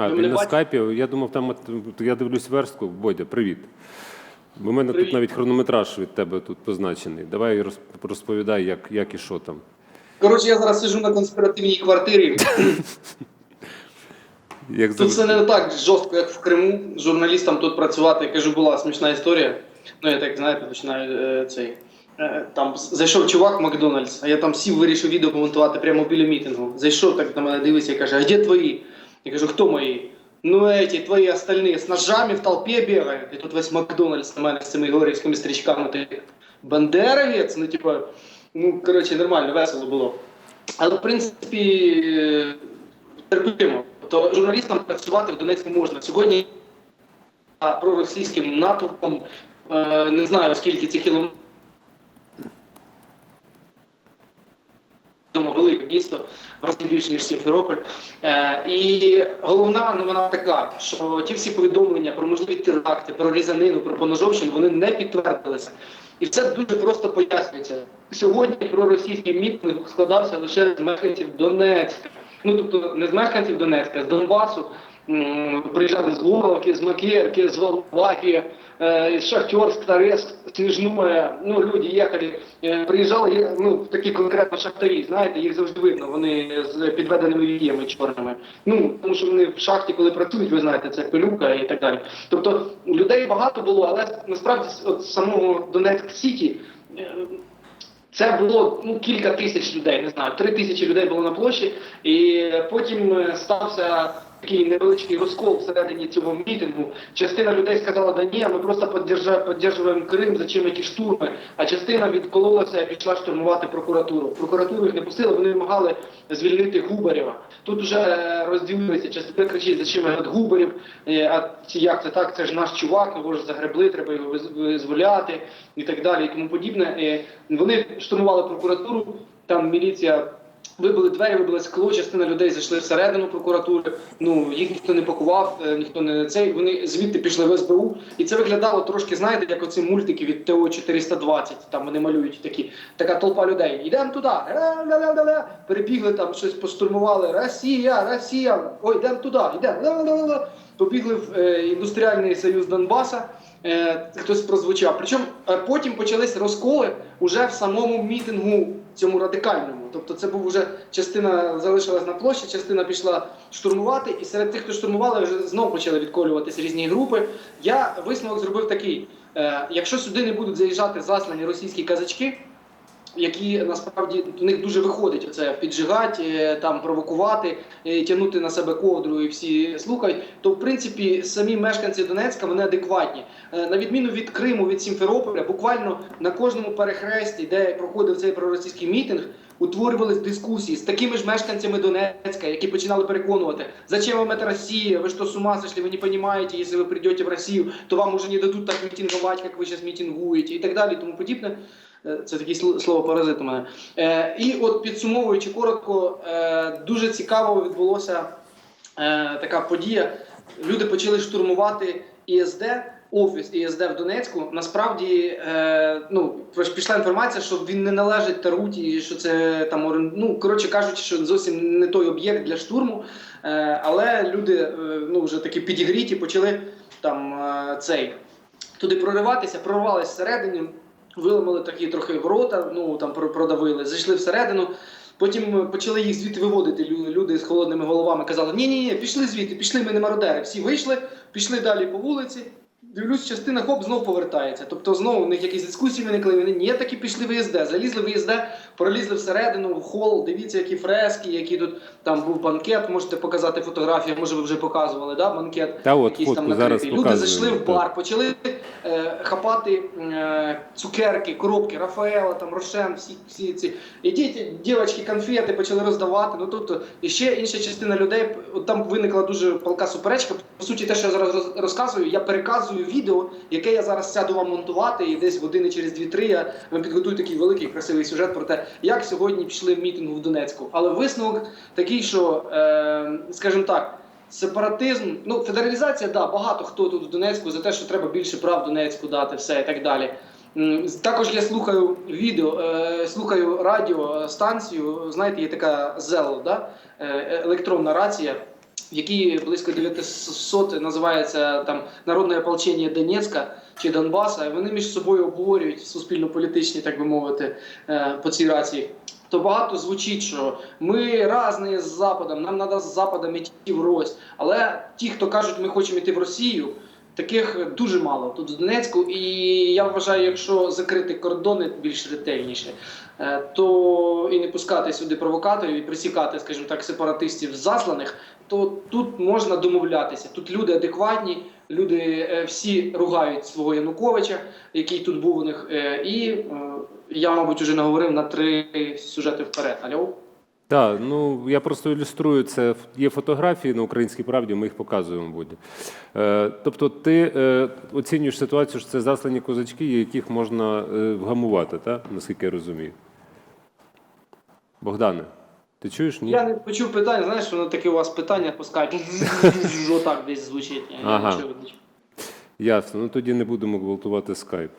А, Ви він на бачите? скайпі. Я думав, там от, я дивлюсь верстку. Бодя, привіт. В мене Привіт. тут навіть хронометраж від тебе тут позначений. Давай роз- розповідай, як, як і що там. Коротше, я зараз сижу на конспіративній квартирі. Як Тут все завжди. не так жорстко, як в Криму. Журналістам тут працювати, я кажу, була смішна історія. Ну, я так, знаєте, починаю е, цей. е, Там з- зайшов чувак в Макдональдс, а я там сів, вирішив відео помонтувати прямо біля мітингу. Зайшов так на мене дивиться і каже, а де твої? Я кажу, хто мої? Ну, эти, твої остальні, з ножами в толпі бігають. І тут весь Макдональдс на мене з цими горівськими стрічками. Ти Бандеровець? Ну, типу, ну, коротше, нормально, весело було. Але, в принципі, е, терпимо. То журналістам працювати в Донецьку можна. Сьогодні проросійським натовпом е, не знаю скільки цих кілометрів. Тому велике місто, в більше, ніж Сімферополь. Е, і головна новина така, що ті всі повідомлення про можливі теракти, про різанину, про поножовщину, вони не підтвердилися. І це дуже просто пояснюється. Сьогодні проросійський мітинг складався лише з мешканців Донецька. Ну тобто не з мешканців Донецька, а з Донбасу. М, Приїжджали з Горловки, з Макерки, з Волновахи, э, из Шахтерск, Торецк, Снежное, ну, люди їхали, е, приїжджали, ну, такі конкретно шахтарі, знаєте, їх завжди видно, вони з підведеними віями чорними. Ну, тому що вони в шахті, коли працюють, ви знаєте, це пилюка і так далі. Тобто людей багато було, але насправді з- от самого Донецьк Сіті е, це було ну, кілька тисяч людей, не знаю, три тисячі людей було на площі, і потім е, стався такий невеличкий розкол всередині цього мітингу. Частина людей сказала, да ні, ми просто підтримуємо Крим, зачем які штурми, а частина відкололася і пішла штурмувати прокуратуру. Прокуратуру їх не пустили, вони вимагали звільнити Губарєва. Тут вже е, розділилися, частина кричить, зачем от Губарєв, Е, а як це так, це ж наш чувак, його ж загребли, треба його виз- визволяти і так далі, і тому подібне. Е, Вони штурмували прокуратуру, там міліція вибили двері, вибили скло, частина людей зайшли всередину прокуратури. Ну їх ніхто не пакував, е, ніхто не цей. Вони звідти пішли в СБУ, і це виглядало трошки, знаєте, як оці мультики від ТО 420 Там вони малюють такі така толпа людей. Йдемо туди, перебігли там, щось поштурмували. Росія, Росія, ой, йдемо туди, йдемо. Побігли в е, індустріальний союз Донбаса. Е, хтось прозвучав. Причому потім почались розколи уже в самому мітингу цьому радикальному. Тобто це був уже частина залишилась на площі, частина пішла штурмувати, і серед тих, хто штурмували, вже знов почали відколюватися різні групи. Я висновок зробив такий: е, якщо сюди не будуть заїжджати заслані російські казачки. Які насправді у них дуже виходить оце піджигати, е, там провокувати, е, тягнути на себе ковдру і всі слухають, то в принципі самі мешканці Донецька вони адекватні. Е, На відміну від Криму, від Сімферополя, буквально на кожному перехресті, де проходив цей проросійський мітинг, утворювались дискусії з такими ж мешканцями Донецька, які починали переконувати, зачем вам это Россия, ви що з ума сошли, ви не понимаете, если ви придете в Росію, то вам уже не дадуть так мітингувати, як ви зараз мітингуєте, і так далі, тому подібне. Е, Це таке слово паразит у мене. Е, і от підсумовуючи коротко, е, дуже цікаво відбулося така подія. Люди почали штурмувати ІСД, офіс ІСД в Донецьку. Насправді, е, ну пішла інформація, що він не належить Таруті, що це там ну коротше кажучи, що зовсім не той об'єкт для штурму. Е, але люди е, ну вже такі підігріті, почали там е, цей туди прориватися, прорвалися всередині, виламали такі трохи ворота, ну там про- продавили, зайшли всередину. Потім почали їх звідти виводити. Лю- Люди з холодними головами казали: ні, ні, ні, пішли звідти, пішли, ми не мародери. Всі вийшли, пішли далі по вулиці. Дивлюсь, частина хоп знов повертається. Тобто знову у них якісь дискусії виникли. Вони ні, таки пішли в ІСД. Залізли в ІСД, пролізли всередину, в хол. Дивіться, які фрески, які тут там був банкет. Можете показати фотографії, може ви вже показували, да, банкет. Та от якийсь фотку там зараз накритий. Люди зайшли в бар, почали е, хапати е, цукерки, коробки, Рафаела, там Рошен, всі, всі ці. І діти, дівчатки, конфети почали роздавати. Ну тобто, і ще інша частина людей. От там виникла дуже палка суперечка. По суті, те, що я зараз розказую, я переказую відео, яке я зараз сяду вам монтувати, і десь години через 2-3 я вам підготую такий великий красивий сюжет про те, як сьогодні пішли в мітингу в Донецьку. Але висновок такий, що, е, скажімо так. Сепаратизм, ну федералізація, да, багато хто тут в Донецьку за те, що треба більше прав Донецьку дати, все і так далі. Також я слухаю відео, е, слухаю радіостанцію. Знаєте, є така ЗЕЛ, да? е, електронна рація. В якій близько 900 називається там Народне ополчення Донецька чи Донбаса, вони між собою обговорюють суспільно-політичні, так би мовити, е, по цій рації. То багато звучить, що ми різні з Западом, нам треба з Западом йти в Рось. Але ті, хто кажуть, ми хочемо йти в Росію, таких дуже мало тут в Донецьку. І я вважаю, якщо закрити кордони більш ретельніше, е, то і не пускати сюди провокаторів і присікати, скажімо так, сепаратистів засланих, то тут можна домовлятися. Тут люди адекватні, люди е, всі ругають свого Януковича, який тут був у них. е, І я, мабуть, вже наговорив на три сюжети вперед. Алло? Так, ну я просто ілюструю це. Є фотографії на українській правді, ми їх показуємо буде. Е, тобто, ти е, оцінюєш ситуацію, що це заслані козачки, яких можна е, вгамувати, так? наскільки я розумію. Богдане, ти чуєш? Ні? Я не почув питання, знаєш, воно таке у вас питання по скайпу. Отак десь звучить. Я не Ага. чую. Ясно. Ну тоді не будемо гвалтувати скайп.